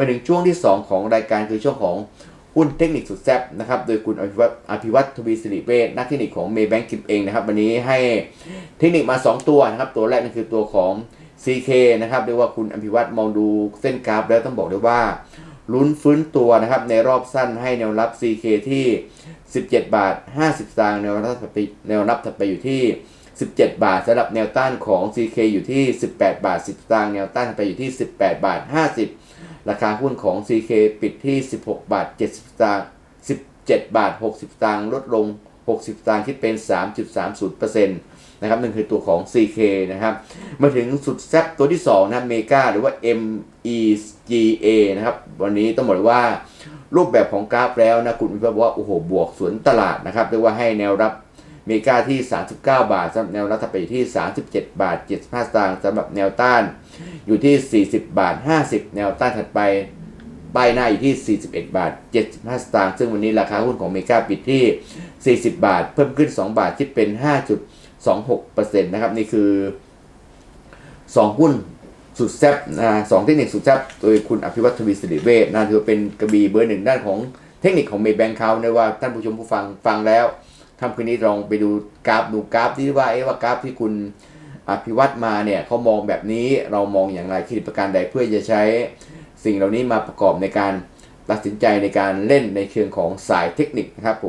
มาถึงช่วงที่ 2 ของรายการคือช่วงของหุ้นเทคนิคสุดแซ่บนะครับ โดยคุณอภิวัตอภิวัตทวีสิริเวชนักเทคนิคของเมย์แบงก์กิมเองนะครับ วันนี้ให้เทคนิคมา 2 ตัวนะครับ ตัวแรกนั่นคือตัวของ CK นะครับเรียกว่าคุณอภิวัตมองดูเส้นกราฟ แล้วต้องบอกเลยว่าลุ้นฟื้นตัวนะครับในรอบสั้นให้แนวรับ CK ที่ 17 บาท 50สตางค์แนวรับถัดไปแนวรับถัดไปอยู่ที่ 17 บาทสำหรับแนวต้านของ CK อยู่ที่ 18 บาท 10สตางค์แนวต้านถัดไปอยู่ที่ 18 บาท 50 ราคาหุ้นของ CK ปิดที่ 16 บาท 70สตางค์17 บาท 60สตางค์ลดลง 60สตางค์คิดเป็น 3.30%นะครับนั่นคือตัวของ CK นะครับ มาถึงสุดแซ่บตัวที่ 2 นะเมกาหรือว่า MEGA นะครับ วันนี้ต้องบอกเลยว่ารูปแบบของกราฟแล้วนะคุณวิพากษ์บอกว่าโอ้โหบวกสวนตลาดนะครับเรียกว่าให้แนวรับเมกาที่ 39 บาทสำหรับแนวรับถัดไปที่ 37 บาท 75 สตางค์สำหรับแนวต้าน อยู่ที่ 40 บาท 50 แนวต้านถัดไปป้ายหน้าอยู่ที่ 41 บาท 75 สตางค์ซึ่งวันนี้ราคาหุ้นของเมกาปิดที่ 40 บาท เพิ่มขึ้น 2 บาทคิดเป็น 5.26%นะครับนี่คือ 2 หุ้นสุดแซ่บนะสองเทคนิคสุดแซ่บโดยคุณอภิวัตทวีสิริเวชนะถือเป็นกระบี่เบอร์หนึ่งด้านของเทคนิคของเมย์แบงค์เขานะว่าท่านผู้ชมผู้ฟังฟังแล้วทำคืนนี้ลองไปดูกราฟดูกราฟที่ว่าเอ๊ะว่ากราฟที่คุณ อภิวัตมาเนี่ยเขามองแบบนี้เรามองอย่างไรคิดประการใดเพื่อจะใช้สิ่งเหล่านี้มาประกอบในการตัดสินใจในการเล่นในเชิงของสายเทคนิคนะครับผม